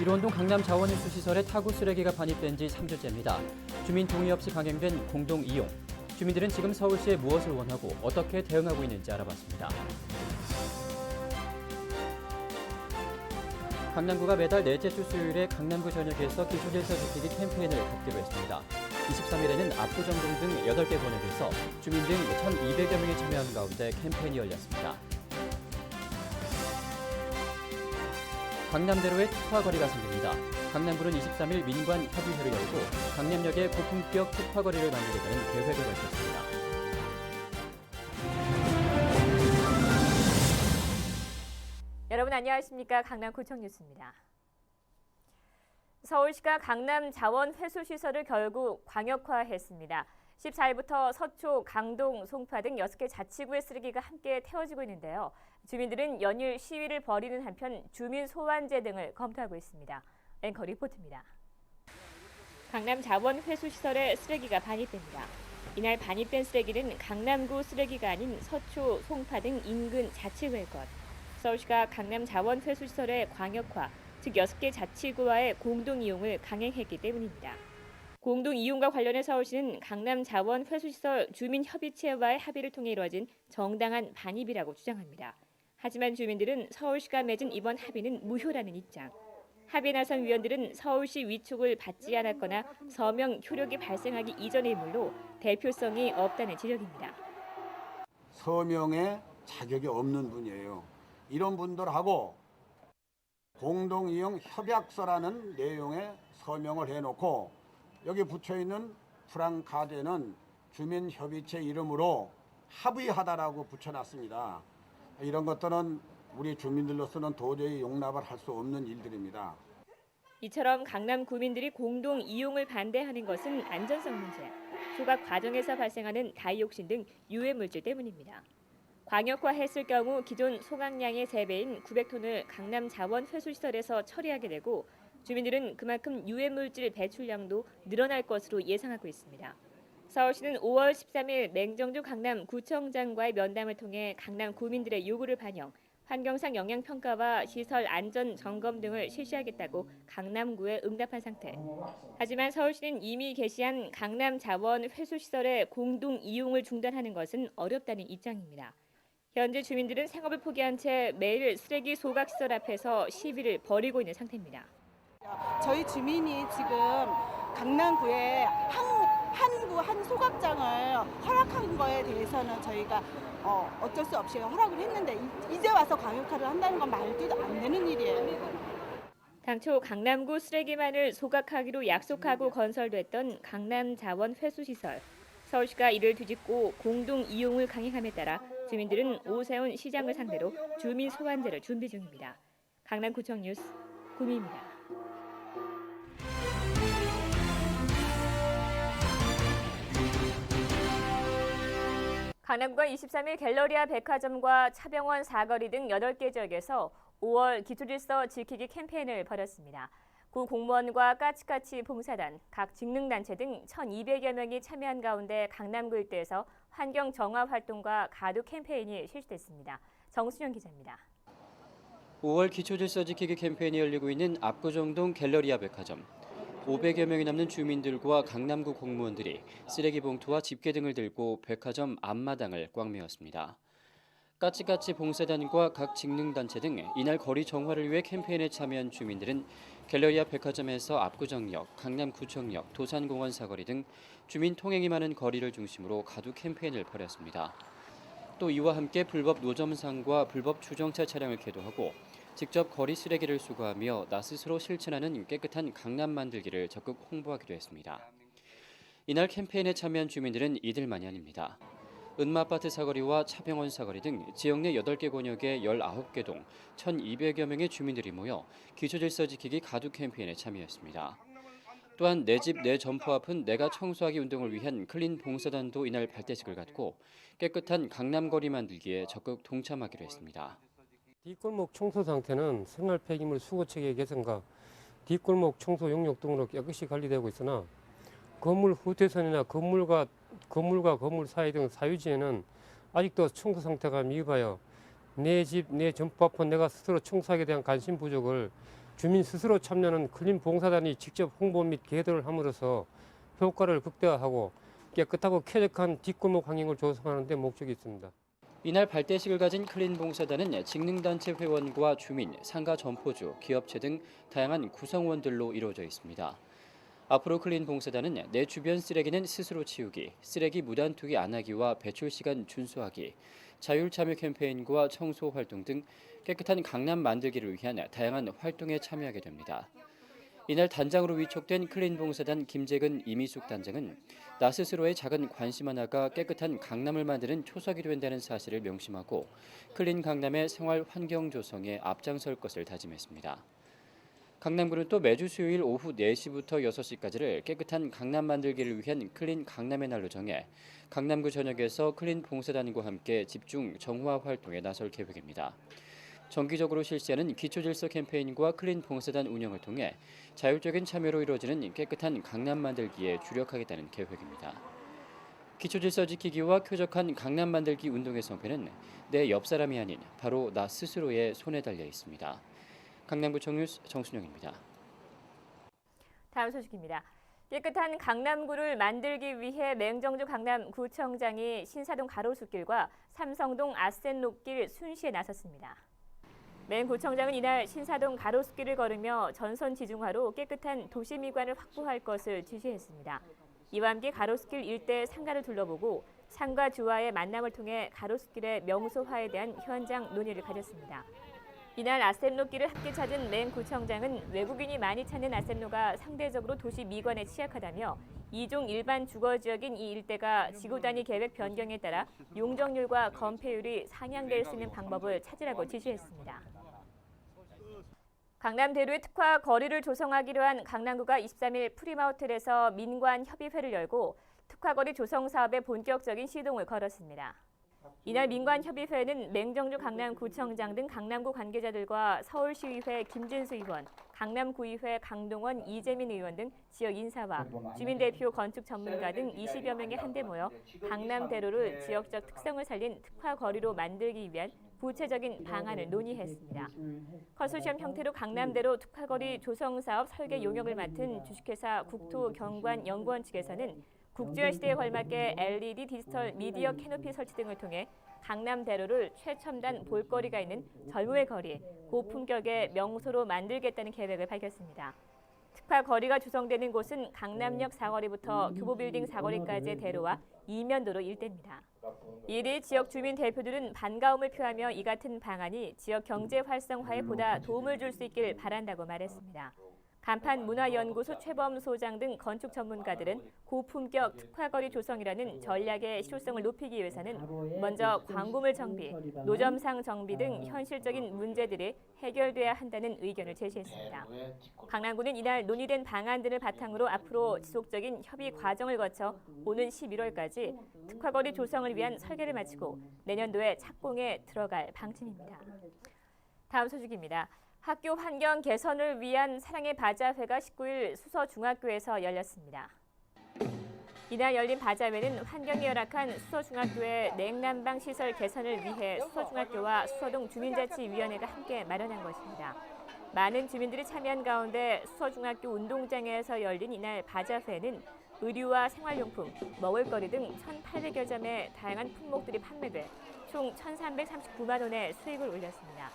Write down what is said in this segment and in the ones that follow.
일원동 강남 자원인수 시설에 타구 쓰레기가 반입된 지 3주째입니다. 주민 동의 없이 강행된 공동 이용. 주민들은 지금 서울시에 무엇을 원하고 어떻게 대응하고 있는지 알아봤습니다. 강남구가 매달 넷째 주 수요일에 강남구 전역에서 기초질서 지키기 캠페인을 갖기로 했습니다. 23일에는 압구정동 등 8개 권역에서 주민 등 1,200여 명이 참여한 가운데 캠페인이 열렸습니다. 강남대로에 특화거리가 생깁니다. 강남구는 23일 민관 협의회를 열고 강남역에 고품격 특화거리를 만들겠다는 계획을 밝혔습니다. 여러분 안녕하십니까 강남구청 뉴스입니다. 서울시가 강남 자원 회수 시설을 결국 광역화했습니다. 14일부터 서초, 강동, 송파 등 6개 자치구의 쓰레기가 함께 태워지고 있는데요. 주민들은 연일 시위를 벌이는 한편 주민 소환제 등을 검토하고 있습니다. 앵커 리포트입니다. 강남 자원 회수 시설에 쓰레기가 반입됩니다. 이날 반입된 쓰레기는 강남구 쓰레기가 아닌 서초, 송파 등 인근 자치구의 것. 서울시가 강남 자원 회수 시설의 광역화, 즉 6개 자치구와의 공동 이용을 강행했기 때문입니다. 공동 이용과 관련해 서울시는 강남 자원 회수 시설 주민 협의체와의 합의를 통해 이루어진 정당한 반입이라고 주장합니다. 하지만 주민들은 서울시가 맺은 이번 합의는 무효라는 입장. 합의에 나선 위원들은 서울시 위촉을 받지 않았거나 서명 효력이 발생하기 이전의 인물로 대표성이 없다는 지적입니다. 서명에 자격이 없는 분이에요. 이런 분들하고 공동 이용 협약서라는 내용의 서명을 해놓고 여기 붙여 있는 프랑카드에는 주민협의체 이름으로 합의하다라고 붙여놨습니다. 이런 것들은 우리 주민들로서는 도저히 용납을 할 수 없는 일들입니다. 이처럼 강남 구민들이 공동 이용을 반대하는 것은 안전성 문제, 소각 과정에서 발생하는 다이옥신 등 유해 물질 때문입니다. 광역화했을 경우 기존 소각량의 3배인 900톤을 강남 자원 회수 시설에서 처리하게 되고 주민들은 그만큼 유해 물질 배출량도 늘어날 것으로 예상하고 있습니다. 서울시는 5월 13일 맹정주 강남 구청장과의 면담을 통해 강남 구민들의 요구를 반영, 환경상 영향 평가와 시설 안전 점검 등을 실시하겠다고 강남구에 응답한 상태. 하지만 서울시는 이미 개시한 강남 자원 회수 시설의 공동 이용을 중단하는 것은 어렵다는 입장입니다. 현재 주민들은 생업을 포기한 채 매일 쓰레기 소각 시설 앞에서 시위를 벌이고 있는 상태입니다. 저희 주민이 지금 강남구에 한, 한구 한 소각장을 허락한 거에 대해서는 저희가 어, 어쩔 수 없이 허락을 했는데 이- 이제 와서 광역화를 한다는 건 말도 안 되는 일이에요. 당초 강남구 쓰레기만을 소각하기로 약속하고 건설됐던 강남 자원 회수 시설. 서울시가 이를 뒤집고 공동 이용을 강행함에 따라 주민들은 오세훈 시장을 상대로 주민 소환제를 준비 중입니다. 강남구청 뉴스 구미입니다. 강남구가 23일 갤러리아 백화점과 차병원 사거리 등 8개 지역에서 5월 기초질서 지키기 캠페인을 벌였습니다. 구 공무원과 까치까치 봉사단, 각 직능단체 등 1,200여 명이 참여한 가운데 강남구 일대에서 환경 정화 활동과 가두 캠페인이 실시됐습니다. 정수영 기자입니다. 5월 기초질서 지키기 캠페인이 열리고 있는 압구정동 갤러리아 백화점. 500여 명이 넘는 주민들과 강남구 공무원들이 쓰레기 봉투와 집게 등을 들고 백화점 앞마당을 꽉 메웠습니다. 까치까치 봉사단과 각 직능단체 등 이날 거리 정화를 위해 캠페인에 참여한 주민들은 갤러리아 백화점에서 압구정역, 강남구청역, 도산공원 사거리 등 주민 통행이 많은 거리를 중심으로 가두 캠페인을 벌였습니다. 또 이와 함께 불법 노점상과 불법 주정차 차량을 개도하고 직접 거리 쓰레기를 수거하며 나 스스로 실천하는 깨끗한 강남 만들기를 적극 홍보하기도 했습니다. 이날 캠페인에 참여한 주민들은 이들만이 아닙니다. 은마아파트 사거리와 차병원 사거리 등 지역 내 8개 권역의 19개 동 1,200여 명의 주민들이 모여 기초질서 지키기 가두 캠페인에 참여했습니다. 또한 내 집 내 점포 앞은 내가 청소하기 운동을 위한 클린 봉사단도 이날 발대식을 갖고 깨끗한 강남 거리 만들기에 적극 동참하기로 했습니다. 뒷골목 청소 상태는 생활 폐기물 수거 체계 개선과 뒷골목 청소 용역 등으로 깨끗이 관리되고 있으나 건물 후퇴선이나 건물과 건물과 건물 사이 등 사유지에는 아직도 청소 상태가 미흡하여 내 집, 내 앞은 내가 스스로 청소하게 대한 관심 부족을 주민 스스로 참여하는 클린 봉사단이 직접 홍보 및 계도를 함으로써 효과를 극대화하고 깨끗하고 쾌적한 뒷골목 환경을 조성하는 데 목적이 있습니다. 이날 발대식을 가진 클린 봉사단은 직능단체 회원과 주민, 상가 점포주, 기업체 등 다양한 구성원들로 이루어져 있습니다. 앞으로 클린 봉사단은 내 주변 쓰레기는 스스로 치우기, 쓰레기 무단 투기 안 하기와 배출 시간 준수하기, 자율 참여 캠페인과 청소 활동 등 깨끗한 강남 만들기를 위한 다양한 활동에 참여하게 됩니다. 이날 단장으로 위촉된 클린 봉사단 김재근 이미숙 단장은 나 스스로의 작은 관심 하나가 깨끗한 강남을 만드는 초석이 된다는 사실을 명심하고 클린 강남의 생활 환경 조성에 앞장설 것을 다짐했습니다. 강남구는 또 매주 수요일 오후 4시부터 6시까지를 깨끗한 강남 만들기를 위한 클린 강남의 날로 정해 강남구 전역에서 클린 봉사단과 함께 집중 정화 활동에 나설 계획입니다. 정기적으로 실시하는 기초질서 캠페인과 클린 봉사단 운영을 통해 자율적인 참여로 이루어지는 깨끗한 강남 만들기에 주력하겠다는 계획입니다. 기초질서 지키기와 쾌적한 강남 만들기 운동의 성패는 내 옆 사람이 아닌 바로 나 스스로의 손에 달려 있습니다. 강남구청 뉴스 정순영입니다. 다음 소식입니다. 깨끗한 강남구를 만들기 위해 맹정주 강남구청장이 신사동 가로수길과 삼성동 아센롯길 순시에 나섰습니다. 맹 구청장은 이날 신사동 가로수길을 걸으며 전선 지중화로 깨끗한 도시 미관을 확보할 것을 지시했습니다. 이와 함께 가로수길 일대 상가를 둘러보고 상가 주와의 만남을 통해 가로수길의 명소화에 대한 현장 논의를 가졌습니다. 이날 아셈로길을 함께 찾은 맹 구청장은 외국인이 많이 찾는 아셈로가 상대적으로 도시 미관에 취약하다며 이종 일반 주거 지역인 이 일대가 지구 단위 계획 변경에 따라 용적률과 건폐율이 상향될 수 있는 방법을 찾으라고 지시했습니다. 강남대로의 특화 거리를 조성하기로 한 강남구가 23일 프리마호텔에서 민관 협의회를 열고 특화거리 조성 사업의 본격적인 시동을 걸었습니다. 이날 민관협의회는 맹정주 강남구청장 등 강남구 관계자들과 서울시의회 김진수 의원, 강남구의회 강동원 이재민 의원 등 지역 인사와 주민대표 건축 전문가 등 20여 명이 한데 모여 강남대로를 지역적 특성을 살린 특화 거리로 만들기 위한 구체적인 방안을 논의했습니다. 컨소시엄 형태로 강남대로 특화거리 조성 사업 설계 용역을 맡은 주식회사 국토경관연구원 측에서는 국제화 시대에 걸맞게 LED 디지털 미디어 캐노피 설치 등을 통해 강남대로를 최첨단 볼거리가 있는 젊음의 거리, 고품격의 명소로 만들겠다는 계획을 밝혔습니다. 특화 거리가 조성되는 곳은 강남역 사거리부터 교보빌딩 사거리까지의 대로와 이면도로 일대입니다. 이리 지역 주민 대표들은 반가움을 표하며 이 같은 방안이 지역 경제 활성화에 보다 도움을 줄 수 있길 바란다고 말했습니다. 간판 문화연구소 최범 소장 등 건축 전문가들은 고품격 특화거리 조성이라는 전략의 실효성을 높이기 위해서는 먼저 광고물 정비, 노점상 정비 등 현실적인 문제들이 해결돼야 한다는 의견을 제시했습니다. 강남구는 이날 논의된 방안들을 바탕으로 앞으로 지속적인 협의 과정을 거쳐 오는 11월까지 특화거리 조성을 위한 설계를 마치고 내년도에 착공에 들어갈 방침입니다. 다음 소식입니다. 학교 환경 개선을 위한 사랑의 바자회가 19일 수서 중학교에서 열렸습니다. 이날 열린 바자회는 환경이 열악한 수서중학교의 냉난방 시설 개선을 위해 수서중학교와 수서동 주민자치위원회가 함께 마련한 것입니다. 많은 주민들이 참여한 가운데 수서중학교 운동장에서 열린 이날 바자회는 의류와 생활용품, 먹을거리 등 1,800여 점의 다양한 품목들이 판매돼 총 1,339만 원의 수익을 올렸습니다.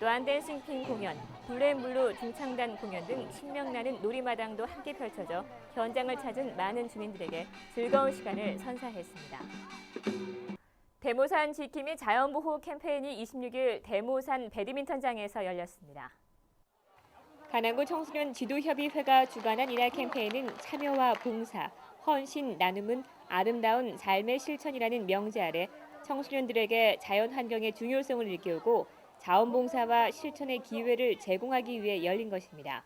또한 댄싱핑 공연, 블루앤블루 중창단 공연 등 신명나는 놀이마당도 함께 펼쳐져 현장을 찾은 많은 주민들에게 즐거운 시간을 선사했습니다. 대모산 지킴이 자연보호 캠페인이 26일 대모산 배드민턴장에서 열렸습니다. 가남구 청소년 지도협의회가 주관한 이날 캠페인은 참여와 봉사, 헌신, 나눔은 아름다운 삶의 실천이라는 명제 아래 청소년들에게 자연 환경의 중요성을 일깨우고 자원봉사와 실천의 기회를 제공하기 위해 열린 것입니다.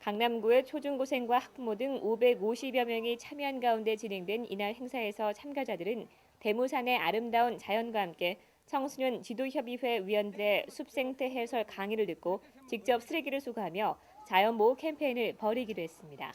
강남구의 초중고생과 학부모 등 550여 명이 참여한 가운데 진행된 이날 행사에서 참가자들은 대모산의 아름다운 자연과 함께 청소년 지도협의회 위원들의 숲생태 해설 강의를 듣고 직접 쓰레기를 수거하며 자연보호 캠페인을 벌이기도 했습니다.